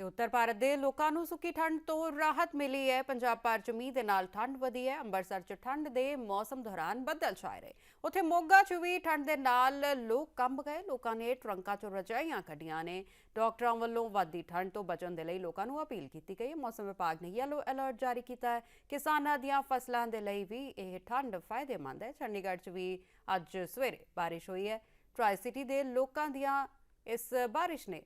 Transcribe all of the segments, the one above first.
ਤੇ ਉੱਤਰ ਭਾਰਤ ਦੇ ਲੋਕਾਂ ਨੂੰ ਸੁੱਕੀ ਠੰਡ ਤੋਂ ਰਾਹਤ ਮਿਲੀ ਹੈ। ਪੰਜਾਬ ਭਰ ਚ ਮੀਂਹ ਦੇ ਨਾਲ ਠੰਡ ਵਧੀ ਹੈ। ਅੰਮ੍ਰਿਤਸਰ ਚ ਠੰਡ ਦੇ ਮੌਸਮ ਦੌਰਾਨ ਬੱਦਲ ਛਾਏ ਰਹੇ। ਉੱਥੇ ਮੋਗਾ ਚ ਵੀ ਠੰਡ ਦੇ ਨਾਲ ਲੋਕ ਕੰਬ ਗਏ। ਲੋਕਾਂ ਨੇ ਟਰੰਕਾਂ ਚੋਂ ਰਜਾਈਆਂ ਕੱਢੀਆਂ ਨੇ। ਡਾਕਟਰਾਂ ਵੱਲੋਂ ਵੱਧਦੀ ਠੰਡ ਤੋਂ ਬਚਣ ਦੇ ਲਈ ਲੋਕਾਂ ਨੂੰ ਅਪੀਲ ਕੀਤੀ ਗਈ ਹੈ। ਮੌਸਮ ਵਿਭਾਗ ਨੇ ਯੈਲੋ ਅਲਰਟ ਜਾਰੀ ਕੀਤਾ ਹੈ। ਕਿਸਾਨਾਂ ਦੀਆਂ ਫਸਲਾਂ ਦੇ ਲਈ ਵੀ ਇਹ ਠੰਡ ਫਾਇਦੇਮੰਦ ਹੈ। ਚੰਡੀਗੜ੍ਹ ਚ ਵੀ ਅੱਜ ਸਵੇਰੇ ਬਾਰਿਸ਼ ਹੋਈ ਹੈ। ਟਰਾਈ ਸਿਟੀ ਦੇ ਲੋਕਾਂ ਦੀਆਂ ਇਸ ਬਾਰਿਸ਼ ਨੇ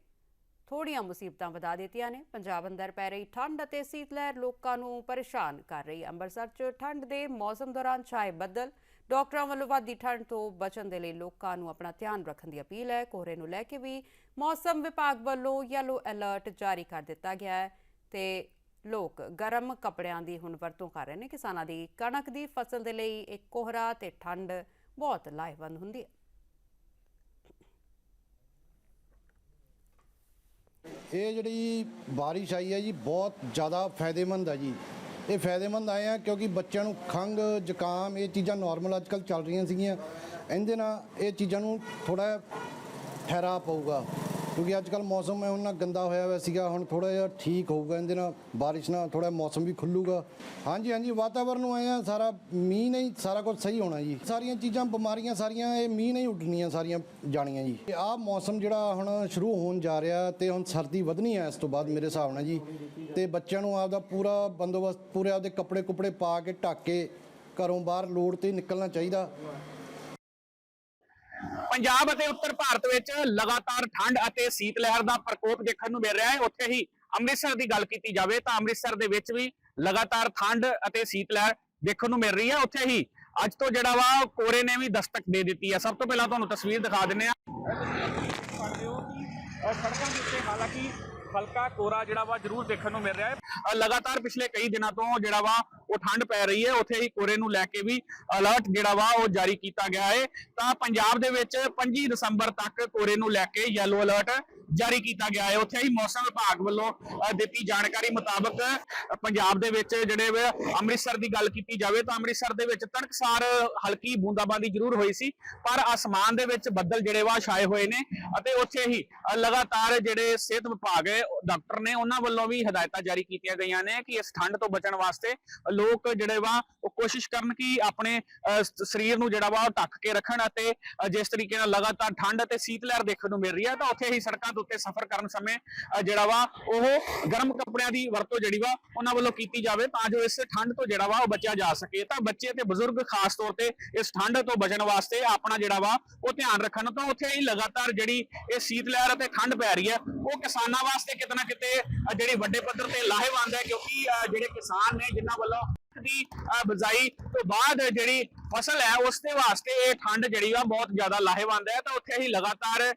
ਥੋੜੀਆਂ ਮੁਸੀਬਤਾਂ ਵਧਾ ਦਿੱਤੀਆਂ ਨੇ। ਪੰਜਾਬ ਅੰਦਰ ਪੈ ਰਹੀ ਠੰਡ ਅਤੇ ਸੀਤ ਲਹਿਰ ਲੋਕਾਂ ਨੂੰ ਪਰੇਸ਼ਾਨ ਕਰ ਰਹੀ ਅੰਮ੍ਰਿਤਸਰ 'ਚ ਠੰਡ ਦੇ ਮੌਸਮ ਦੌਰਾਨ ਛਾਏ ਬੱਦਲ, ਡਾਕਟਰਾਂ ਵੱਲੋਂ ਵਧਦੀ ਠੰਡ ਤੋਂ ਬਚਣ ਦੇ ਲਈ ਲੋਕਾਂ ਨੂੰ ਆਪਣਾ ਧਿਆਨ ਰੱਖਣ ਦੀ ਅਪੀਲ ਹੈ। ਕੋਹਰੇ ਨੂੰ ਲੈ ਕੇ ਵੀ ਮੌਸਮ ਵਿਭਾਗ ਵੱਲੋਂ ਯੈਲੋ ਅਲਰਟ ਜਾਰੀ ਕਰ ਦਿੱਤਾ ਗਿਆ ਹੈ ਤੇ ਲੋਕ ਗਰਮ ਕੱਪੜਿਆਂ ਦੀ ਹੁਣ ਵਰਤੋਂ ਕਰ ਰਹੇ ਨੇ। ਕਿਸਾਨਾਂ ਦੀ ਕਣਕ ਦੀ ਫਸਲ ਦੇ ਲਈ ਇਹ ਕੋਹਰਾ ਤੇ ਠੰਡ ਬਹੁਤ ਲਾਹੇਵੰਦ ਹੁੰਦੀ ਹੈ। ਇਹ ਜਿਹੜੀ ਬਾਰਿਸ਼ ਆਈ ਹੈ ਜੀ, ਬਹੁਤ ਜ਼ਿਆਦਾ ਫਾਇਦੇਮੰਦ ਹੈ ਜੀ। ਇਹ ਫਾਇਦੇਮੰਦ ਆਏ ਆ ਕਿਉਂਕਿ ਬੱਚਿਆਂ ਨੂੰ ਖੰਘ, ਜ਼ੁਕਾਮ ਇਹ ਚੀਜ਼ਾਂ ਨਾਰਮਲ ਅੱਜਕੱਲ ਚੱਲ ਰਹੀਆਂ ਸੀਗੀਆਂ। ਇਹਦੇ ਨਾਲ ਇਹ ਚੀਜ਼ਾਂ ਨੂੰ ਥੋੜਾ ਠਹਿਰਾ ਪਊਗਾ। ਕਿਉਂਕਿ ਅੱਜ ਅੱਜਕੱਲ ਮੌਸਮ ਉਹਨਾਂ ਗੰਦਾ ਹੋਇਆ ਹੋਇਆ ਸੀਗਾ, ਹੁਣ ਥੋੜਾ ਜਿਹਾ ਠੀਕ ਹੋਊਗਾ ਇਹਦੇ ਨਾਲ, ਬਾਰਿਸ਼ ਨਾਲ ਥੋੜਾ ਮੌਸਮ ਵੀ ਖੁੱਲੂਗਾ। ਹਾਂਜੀ ਹਾਂਜੀ, ਵਾਤਾਵਰਨ ਨੂੰ ਆਇਆ ਸਾਰਾ ਮੀਂਹ ਨਹੀਂ, ਸਾਰਾ ਕੁਝ ਸਹੀ ਹੋਣਾ ਜੀ। ਸਾਰੀਆਂ ਚੀਜ਼ਾਂ, ਬਿਮਾਰੀਆਂ ਸਾਰੀਆਂ, ਇਹ ਮੀਂਹ ਨਹੀਂ ਉੱਡਣੀਆਂ ਸਾਰੀਆਂ ਜਾਣੀਆਂ ਜੀ। ਆਹ ਮੌਸਮ ਜਿਹੜਾ ਹੁਣ ਸ਼ੁਰੂ ਹੋਣ ਜਾ ਰਿਹਾ ਤੇ ਹੁਣ ਸਰਦੀ ਵਧਣੀ ਹੈ ਇਸ ਤੋਂ ਬਾਅਦ ਮੇਰੇ ਹਿਸਾਬ ਨਾਲ ਜੀ। ਤੇ ਬੱਚਿਆਂ ਨੂੰ ਆਪਦਾ ਪੂਰਾ ਬੰਦੋਬਸਤ, ਪੂਰੇ ਆਪਦੇ ਕੱਪੜੇ ਕੁਪੜੇ ਪਾ ਕੇ, ਢੱਕ ਕੇ ਘਰੋਂ ਬਾਹਰ ਲੋੜ ਤੇ ਨਿਕਲਣਾ ਚਾਹੀਦਾ। ਪੰਜਾਬ ਅਤੇ ਉੱਤਰ ਭਾਰਤ ਵਿੱਚ ਲਗਾਤਾਰ ਠੰਡ ਅਤੇ ਸੀਤ ਲਹਿਰ ਦਾ ਪ੍ਰਕੋਪ ਦੇਖਣ ਨੂੰ ਮਿਲ ਰਿਹਾ ਹੈ। ਉੱਥੇ ਹੀ ਅੰਮ੍ਰਿਤਸਰ ਦੀ ਗੱਲ ਕੀਤੀ ਜਾਵੇ ਤਾਂ ਅੰਮ੍ਰਿਤਸਰ ਦੇ ਵਿੱਚ ਵੀ ਲਗਾਤਾਰ ਠੰਡ ਅਤੇ ਸੀਤ ਲਹਿਰ ਦੇਖਣ ਨੂੰ ਮਿਲ ਰਹੀ ਹੈ। ਉੱਥੇ ਹੀ ਅੱਜ ਤੋਂ ਜਿਹੜਾ ਵਾ ਕੋਰੇ ਨੇ ਵੀ ਦਸਤਕ ਦੇ ਦਿੱਤੀ ਹੈ। ਸਭ ਤੋਂ ਪਹਿਲਾਂ ਤੁਹਾਨੂੰ ਤਸਵੀਰ ਦਿਖਾ ਦਿੰਨੇ ਆ ਸੜਕਾਂ ਦੇ ਉੱਤੇ ਹਾਲਾਂਕਿ ਹਲਕਾ ਕੋਰਾ ਜਿਹੜਾ ਵਾ ਜ਼ਰੂਰ ਦੇਖਣ ਨੂੰ ਮਿਲ ਰਿਹਾ ਹੈ। ਲਗਾਤਾਰ ਪਿਛਲੇ ਕਈ ਦਿਨਾਂ ਤੋਂ ਜਿਹੜਾ ਵਾ ਉਹ ਠੰਡ ਪੈ ਰਹੀ ਹੈ। ਉੱਥੇ ਹੀ ਕੋਰੇ ਨੂੰ ਲੈ ਕੇ ਵੀ ਅਲਰਟ ਜਿਹੜਾ ਵਾ ਉਹ ਜਾਰੀ ਕੀਤਾ ਗਿਆ ਹੈ। ਤਾਂ ਪੰਜਾਬ ਦੇ ਵਿੱਚ 25 ਦਸੰਬਰ ਤੱਕ ਕੋਰੇ ਨੂੰ ਲੈ ਕੇ ਯੈਲੋ ਅਲਰਟ ਜਾਰੀ ਕੀਤਾ ਗਿਆ ਹੈ। ਉੱਥੇ ਹੀ ਮੌਸਮ ਵਿਭਾਗ ਵੱਲੋਂ ਦਿੱਤੀ ਜਾਣਕਾਰੀ ਮੁਤਾਬਕ ਪੰਜਾਬ ਦੇ ਵਿੱਚ ਜਿਹੜੇ ਅੰਮ੍ਰਿਤਸਰ ਦੀ ਗੱਲ ਕੀਤੀ ਜਾਵੇ ਤਾਂ ਅੰਮ੍ਰਿਤਸਰ ਦੇ ਵਿੱਚ ਤੜਕਸਾਰ ਹਲਕੀ ਬੂੰਦਾਬਾਂਦੀ ਜ਼ਰੂਰ ਹੋਈ ਸੀ ਪਰ ਅਸਮਾਨ ਦੇ ਵਿੱਚ ਬੱਦਲ ਜਿਹੜੇ ਵਾ ਛਾਏ ਹੋਏ ਨੇ ਅਤੇ ਉੱਥੇ ਹੀ ਲਗਾਤਾਰ ਜਿਹੜੇ ਸਿਹਤ ਵਿਭਾਗ ਹੈ ਡਾਕਟਰ ਨੇ ਉਹਨਾਂ ਵੱਲੋਂ ਵੀ ਹਦਾਇਤਾਂ ਜਾਰੀ ਕੀਤੀਆਂ ਗਈਆਂ ਨੇ ਕਿ ਇਸ ਠੰਡ ਤੋਂ ਬਚਣ ਵਾਸਤੇ ਲੋਕ ਜਿਹੜੇ ਵਾ ਉਹ ਕੋਸ਼ਿਸ਼ ਕਰਨ ਕਿ ਆਪਣੇ ਅ, ਸਰੀਰ ਨੂੰ ਜਿਹੜਾ ਵਾ ਉਹ ਢੱਕ ਕੇ ਰੱਖਣ ਅਤੇ ਜਿਸ ਤਰੀਕੇ ਨਾਲ ਲਗਾਤਾਰ ਠੰਡ ਅਤੇ ਸੀਤ ਲਹਿਰ ਦੇਖਣ ਨੂੰ ਮਿਲ ਰਹੀ ਹੈ ਤਾਂ ਉੱਥੇ ਹੀ ਸੜਕਾਂ ਤੋਂ ਉੱਤੇ ਸਫ਼ਰ ਕਰਨ ਸਮੇਂ ਜਿਹੜਾ ਵਾ ਉਹ ਗਰਮ ਕੱਪੜਿਆਂ ਦੀ ਵਰਤੋਂ ਜਿਹੜੀ ਵਾ ਉਹਨਾਂ ਵੱਲੋਂ ਕੀਤੀ ਜਾਵੇ ਤਾਂ ਜੋ ਇਸ ਠੰਡ ਤੋਂ ਜਿਹੜਾ ਵਾ ਉਹ ਬਚਿਆ ਜਾ ਸਕੇ। ਤਾਂ ਬੱਚੇ ਤੇ ਬਜ਼ੁਰਗ ਖਾਸ ਤੌਰ ਤੇ ਇਸ ਠੰਡ ਤੋਂ ਬਚਣ ਵਾਸਤੇ ਆਪਣਾ ਜਿਹੜਾ ਵਾ ਉਹ ਧਿਆਨ ਰੱਖਣ। ਤਾਂ ਉੱਥੇ ਹੀ ਲਗਾਤਾਰ ਜਿਹੜੀ ਇਹ ਸੀਤ ਲਹਿਰ ਅਤੇ ਠੰਡ ਪੈ ਰਹੀ ਹੈ ਉਹ ਕਿਸਾਨਾਂ ਵਾਸਤੇ ਕਿਤੇ ਨਾ ਕਿਤੇ ਜਿਹੜੀ ਵੱਡੇ ਪੱਧਰ ਤੇ ਲਾਹੇਵੰਦ ਹੈ ਕਿਉਂਕਿ ਅ, ਜਿਹੜੇ ਕਿਸਾਨ ਨੇ ਜਿਨ੍ਹਾਂ ਵੱਲੋਂ ਦੀ ਅ, ਬਿਜਾਈ ਤੋਂ ਬਾਅਦ ਜਿਹੜੀ ਫਸਲ ਹੈ ਉਸ ਦੇ ਵਾਸਤੇ ਇਹ ਠੰਡ ਜਿਹੜੀ ਆ ਬਹੁਤ ਜ਼ਿਆਦਾ ਲਾਹੇਵੰਦ ਹੈ। ਤਾਂ ਉੱਥੇ ਹੀ ਲਗਾਤਾਰ ਅ,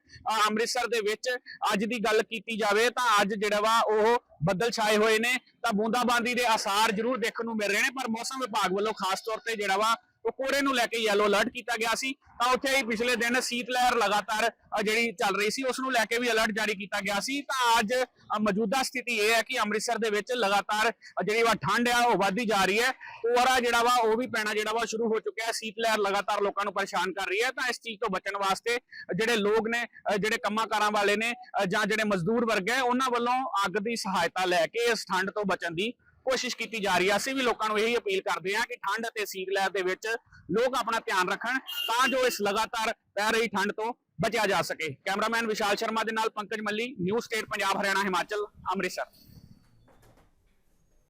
ਅੰਮ੍ਰਿਤਸਰ ਦੇ ਵਿੱਚ ਅੱਜ ਦੀ ਗੱਲ ਕੀਤੀ ਜਾਵੇ ਤਾਂ ਅੱਜ ਜਿਹੜਾ ਵਾ ਉਹ ਬੱਦਲ ਛਾਏ ਹੋਏ ਨੇ। ਤਾਂ ਬੂੰਦਾਬਾਂਦੀ ਦੇ ਆਸਾਰ ਜ਼ਰੂਰ ਦੇਖਣ ਨੂੰ ਮਿਲ ਰਹੇ ਨੇ ਪਰ ਮੌਸਮ ਵਿਭਾਗ ਵੱਲੋਂ ਖਾਸ ਤੌਰ ਤੇ ਜਿਹੜਾ ਵਾ ਉਹ ਕੋੜੇ ਨੂੰ ਲੈ ਕੇ ਯੈਲੋ ਅਲਰਟ ਕੀਤਾ ਗਿਆ ਸੀ। ਤਾਂ ਉੱਥੇ ਹੀ ਪਿਛਲੇ ਦਿਨ ਸੀਤ ਲਹਿਰ ਲਗਾਤਾਰ ਜਿਹੜੀ ਚੱਲ ਰਹੀ ਸੀ, ਉਸ ਨੂੰ ਲੈ ਕੇ ਵੀ ਅਲਰਟ ਜਾਰੀ ਕੀਤਾ ਗਿਆ ਸੀ। ਤਾਂ ਅੱਜ ਮੌਜੂਦਾ ਸਥਿਤੀ ਇਹ ਹੈ ਕਿ ਅੰਮ੍ਰਿਤਸਰ ਦੇ ਵਿੱਚ ਲਗਾਤਾਰ ਜਿਹੜੀ ਵਾ ਠੰਡ ਆ, ਉਹ ਵੱਧਦੀ ਜਾ ਰਹੀ ਹੈ। ਕੋਰਾ ਜਿਹੜਾ ਵਾ, ਉਹ ਵੀ ਪੈਣਾ ਜਿਹੜਾ ਵਾ, ਸ਼ੁਰੂ ਹੋ ਚੁੱਕਿਆ ਹੈ। ਸੀਤ ਲਹਿਰ ਲਗਾਤਾਰ ਲੋਕਾਂ ਨੂੰ ਪਰੇਸ਼ਾਨ ਕਰ ਰਹੀ ਹੈ। ਤਾਂ ਇਸ ਚੀਜ਼ ਤੋਂ ਬਚਣ ਵਾਸਤੇ ਜਿਹੜੇ ਲੋਕ ਨੇ ਜਿਹੜੇ ਕੰਮਾਂ ਕਾਰਾਂ ਵਾਲੇ ਨੇ ਜਾਂ ਜਿਹੜੇ ਮਜ਼ਦੂਰ ਵਰਗ ਹੈ, ਉਹਨਾਂ ਵੱਲੋਂ ਅੱਗ ਦੀ ਸਹਾਇਤਾ ਲੈ ਕੇ ਇਸ ਠੰਡ ਤੋਂ ਬਚਣ ਦੀ ਕੋਸ਼ਿਸ਼ ਕੀਤੀ ਜਾ ਰਹੀ ਹੈ। ਅਸੀਂ ਵੀ ਲੋਕਾਂ ਨੂੰ ਇਹੀ ਅਪੀਲ ਕਰਦੇ ਹਾਂ ਕਿ ਠੰਡ ਅਤੇ ਸੀਤ ਲਹਿਰ ਦੇ ਵਿੱਚ ਲੋਕ ਆਪਣਾ ਧਿਆਨ ਰੱਖਣ ਤਾਂ ਜੋ ਇਸ ਲਗਾਤਾਰ ਪੈ ਰਹੀ ਠੰਡ ਤੋਂ ਬਚਿਆ ਜਾ ਸਕੇ। ਕੈਮਰਾਮੈਨ ਵਿਸ਼ਾਲ ਸ਼ਰਮਾ ਦੇ ਨਾਲ ਪੰਕਜ ਮੱਲੀ ਨਿਊ ਸਟੇਟ, ਪੰਜਾਬ, ਹਰਿਆਣਾ, ਹਿਮਾਚਲ, ਅੰਮ੍ਰਿਤਸਰ।